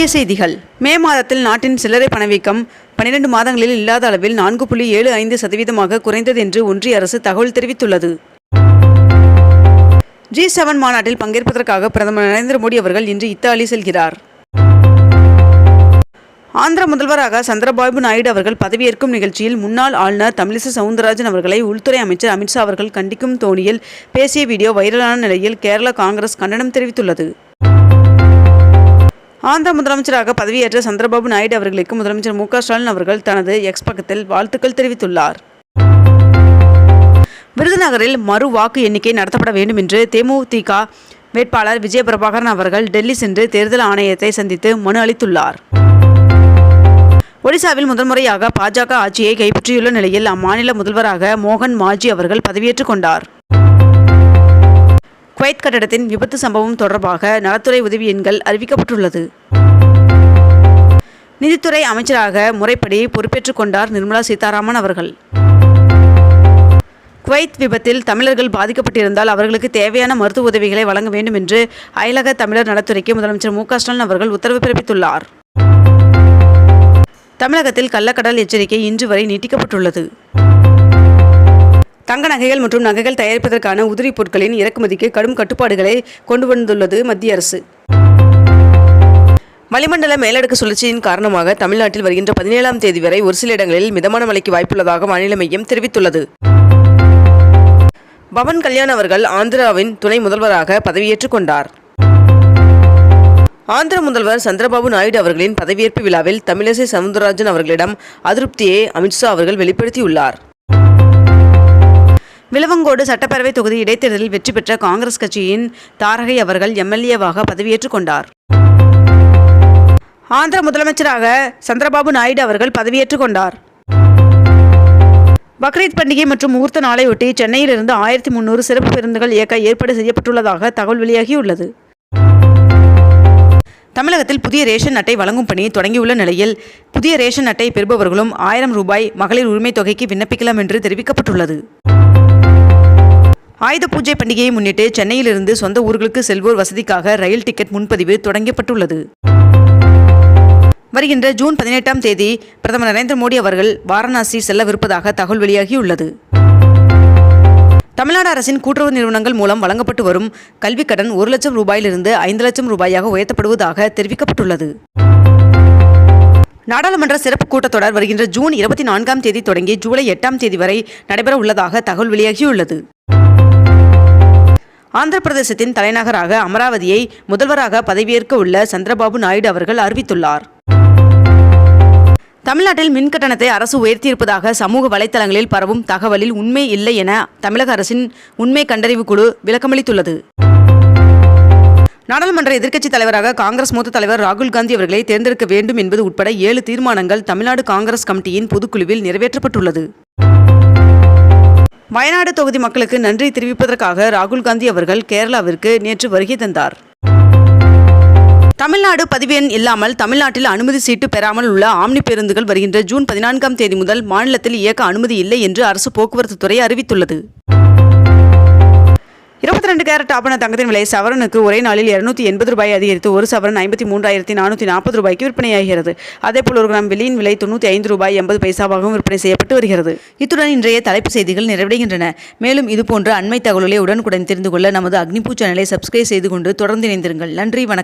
முக்கிய செய்திகள். மே மாதத்தில் நாட்டின் சில்லறை பணவீக்கம் பன்னிரண்டு மாதங்களில் இல்லாத அளவில் நான்கு புள்ளி ஏழு ஐந்து சதவீதமாக குறைந்தது என்று ஒன்றிய அரசு தகவல் தெரிவித்துள்ளது. ஜி செவன் மாநாட்டில் பங்கேற்பதற்காக பிரதமர் நரேந்திர மோடி அவர்கள் இன்று இத்தாலி செல்கிறார். ஆந்திர முதல்வராக சந்திரபாபு நாயுடு அவர்கள் பதவியேற்கும் நிகழ்ச்சியில் முன்னாள் ஆளுநர் தமிழிசை சவுந்தரராஜன் அவர்களை உள்துறை அமைச்சர் அமித்ஷா அவர்கள் கண்டிக்கும் தோணியில் பேசிய வீடியோ வைரலான நிலையில் கேரள காங்கிரஸ் கண்டனம் தெரிவித்துள்ளது. ஆந்திர முதலமைச்சராக பதவியேற்ற சந்திரபாபு நாயுடு அவர்களுக்கு முதலமைச்சர் மு ஸ்டாலின் அவர்கள் தனது எக்ஸ் பக்கத்தில் வாழ்த்துக்கள் தெரிவித்துள்ளார். விருதுநகரில் மறு வாக்கு எண்ணிக்கை நடத்தப்பட வேண்டும் என்று தேமுதிக வேட்பாளர் விஜய பிரபாகரன் அவர்கள் டெல்லி சென்று தேர்தல் ஆணையத்தை சந்தித்து மனு அளித்துள்ளார். ஒடிசாவில் முதன்முறையாக பாஜக ஆட்சியை கைப்பற்றியுள்ள நிலையில் அம்மாநில முதல்வராக மோகன் மாஜி அவர்கள் பதவியேற்றுக் கொண்டார். குவைத் கட்டடத்தின் விபத்து சம்பவம் தொடர்பாக நலத்துறை உதவி எண்கள் அறிவிக்கப்பட்டுள்ளது. நிதித்துறை அமைச்சராக முறைப்படி பொறுப்பேற்றுக் கொண்டார் நிர்மலா சீதாராமன் அவர்கள். குவைத் விபத்தில் தமிழர்கள் பாதிக்கப்பட்டிருந்தால் அவர்களுக்கு தேவையான மருத்துவ உதவிகளை வழங்க வேண்டும் என்று அயலக தமிழர் நலத்துறைக்கு முதலமைச்சர் மு ஸ்டாலின் அவர்கள் உத்தரவு பிறப்பித்துள்ளார். தமிழகத்தில் கள்ளக்கடல் எச்சரிக்கை இன்று வரை நீட்டிக்கப்பட்டுள்ளது. தங்க நகைகள் மற்றும் நகைகள் தயாரிப்பதற்கான உதிரி பொருட்களின் இறக்குமதிக்கு கடும் கட்டுப்பாடுகளை கொண்டு வந்துள்ளது மத்திய அரசு. வளிமண்டல மேலடுக்கு சுழற்சியின் காரணமாக தமிழ்நாட்டில் வருகின்ற பதினேழாம் தேதி வரை ஒரு சில இடங்களில் மிதமான மழைக்கு வாய்ப்புள்ளதாக வானிலை மையம் தெரிவித்துள்ளது. பவன் கல்யாண் அவர்கள் ஆந்திராவின் துணை முதல்வராக பதவியேற்றுக் கொண்டார். ஆந்திர முதல்வர் சந்திரபாபு நாயுடு அவர்களின் பதவியேற்பு விழாவில் தமிழிசை சவுந்தரராஜன் அவர்களிடம் அதிருப்தியை அமித்ஷா அவர்கள் வெளிப்படுத்தியுள்ளார். விலவங்கோடு சட்டப்பேரவை தொகுதி இடைத்தேர்தலில் வெற்றி பெற்ற காங்கிரஸ் கட்சியின் தாரகை அவர்கள் எம்எல்ஏவாக பதவியேற்றுக் கொண்டார். ஆந்திர முதலமைச்சராக சந்திரபாபு நாயுடு அவர்கள் பதவியேற்றுக் கொண்டார். பக்ரீத் பண்டிகை மற்றும் முகூர்த்த நாளையொட்டி சென்னையிலிருந்து ஆயிரத்தி முன்னூறு சிறப்பு பேருந்துகள் இயக்க ஏற்பாடு செய்யப்பட்டுள்ளதாக தகவல் வெளியாகியுள்ளது. தமிழகத்தில் புதிய ரேஷன் அட்டை வழங்கும் பணி தொடங்கியுள்ள நிலையில் புதிய ரேஷன் அட்டை பெறுபவர்களும் ஆயிரம் ரூபாய் மகளிர் உரிமை தொகைக்கு விண்ணப்பிக்கலாம் என்று தெரிவிக்கப்பட்டுள்ளது. ஆயுத பூஜை பண்டிகையை முன்னிட்டு சென்னையிலிருந்து சொந்த ஊர்களுக்கு செல்வோர் வசதிக்காக ரயில் டிக்கெட் முன்பதிவு தொடங்கப்பட்டுள்ளது. வருகின்ற ஜூன் பதினெட்டாம் தேதி பிரதமர் நரேந்திர மோடி அவர்கள் வாரணாசி செல்லவிருப்பதாக தகவல் வெளியாகியுள்ளது. தமிழ்நாடு அரசின் கூட்டுறவு நிறுவனங்கள் மூலம் வழங்கப்பட்டு வரும் கல்விக் கடன் ஒரு லட்சம் ரூபாயிலிருந்து ஐந்து லட்சம் ரூபாயாக உயர்த்தப்படுவதாக தெரிவிக்கப்பட்டுள்ளது. நாடாளுமன்ற சிறப்பு கூட்டத்தொடர் வருகின்ற ஜூன் இருபத்தி நான்காம் தேதி தொடங்கி ஜூலை எட்டாம் தேதி வரை நடைபெற உள்ளதாக தகவல் வெளியாகியுள்ளது. ஆந்திர பிரதேசத்தின் தலைநகராக அமராவதியை முதல்வராக பதவியேற்க உள்ள சந்திரபாபு நாயுடு அவர்கள் அறிவித்துள்ளார். தமிழ்நாட்டில் மின் கட்டணத்தை அரசு உயர்த்தியிருப்பதாக சமூக வலைதளங்களில் பரவும் தகவலில் உண்மை இல்லை என தமிழக அரசின் உண்மை கண்டறிவு குழு விளக்கமளித்துள்ளது. நாடாளுமன்ற எதிர்க்கட்சித் தலைவராக காங்கிரஸ் மூத்த தலைவர் ராகுல் காந்தி அவர்களை தேர்ந்தெடுக்க வேண்டும் என்பது உட்பட ஏழு தீர்மானங்கள் தமிழ்நாடு காங்கிரஸ் கமிட்டியின் பொதுக்குழுவில் நிறைவேற்றப்பட்டுள்ளது. வயநாடு தொகுதி மக்களுக்கு நன்றி தெரிவிப்பதற்காக ராகுல் காந்தி அவர்கள் கேரளாவிற்கு நேற்று வருகை தந்தார். தமிழ்நாடு பதிவு எண் இல்லாமல் தமிழ்நாட்டில் அனுமதி சீட்டு பெறாமல் உள்ள ஆம்னி பேருந்துகள் வருகின்ற ஜூன் பதினான்காம் தேதி முதல் மாநிலத்தில் இயக்க அனுமதி இல்லை என்று அரசு போக்குவரத்து துறை அறிவித்துள்ளது. இருபத்தி ரெண்டு கேரட் ஆபண தங்கத்தின் விலை சவரனுக்கு ஒரே நாளில் இருநூத்தி எண்பது ரூபாய் அதிகரித்து ஒரு சவரன் ஐம்பத்தி மூன்றாயிரத்தி நானூற்றி நாற்பது ரூபாய்க்கு விற்பனையாகிறது. அதேபோல் ஒரு கிராம் வெள்ளியின் விலை தொண்ணூற்றி ஐந்து ரூபாய் எண்பது பைசாவாகவும் விற்பனை செய்யப்பட்டு வருகிறது. இத்துடன் இன்றைய தலைப்பு செய்திகள் நிறைவடைகின்றன. மேலும் இதுபோன்ற அண்மை தகவல்களை உடனுக்குடன் தெரிந்து கொள்ள நமது அக்னிபூ சேனலை சப்ஸ்கிரைப் செய்து கொண்டு தொடர்ந்து இணைந்திருங்கள். நன்றி வணக்கம்.